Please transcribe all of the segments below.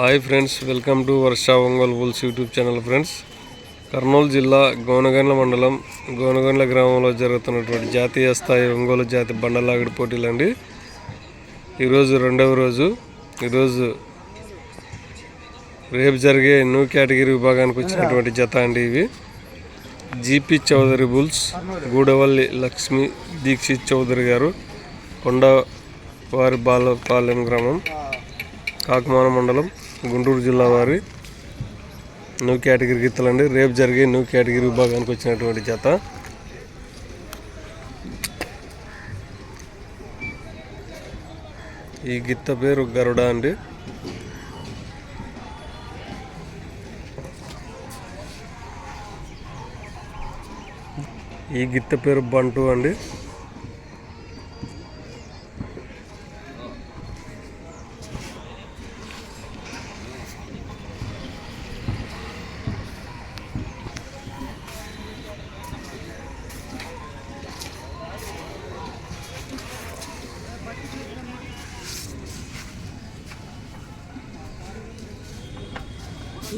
Hi friends welcome to Varsha Ongole bulls YouTube channel friends Kurnool జిల్లా గోనగండ్ల మండలం గోనగండ్ల గ్రామంలో జరుగుతున్నటువంటి జాతీయ స్థాయి ఒంగోలు జాతి బండలాగడి పోటీలండి ఈరోజు రెండవ రోజు. ఈరోజు రేపు జరిగే న్యూ కేటగిరీ విభాగానికి వచ్చినటువంటి జత అండి ఇవి. జీపీ చౌదరి బుల్స్ గూడవల్లి లక్ష్మి దీక్షిత్ చౌదరి గారు కొండవారి బాలపాలెం గ్రామం కాకుమాన మండలం గుంటూరు జిల్లా వారి న్యూ కేటగిరీ గిత్తలండి. రేపు జరిగే న్యూ కేటగిరీ విభాగానికి వచ్చినటువంటి జత. ఈ గిత్త పేరు గరుడ అండి. ఈ గిత్త పేరు బంటు అండి.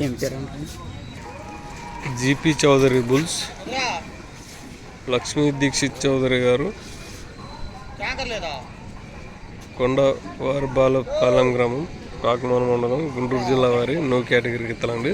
GP GP Chowdary bulls. Lakshmi Dikshith Chowdary గారు. కొండవారి బాలపాలెం గ్రామం కాకుమాన మండలం గుంటూరు జిల్లా వారి నో కేటగిరీకి ఎత్తలండి.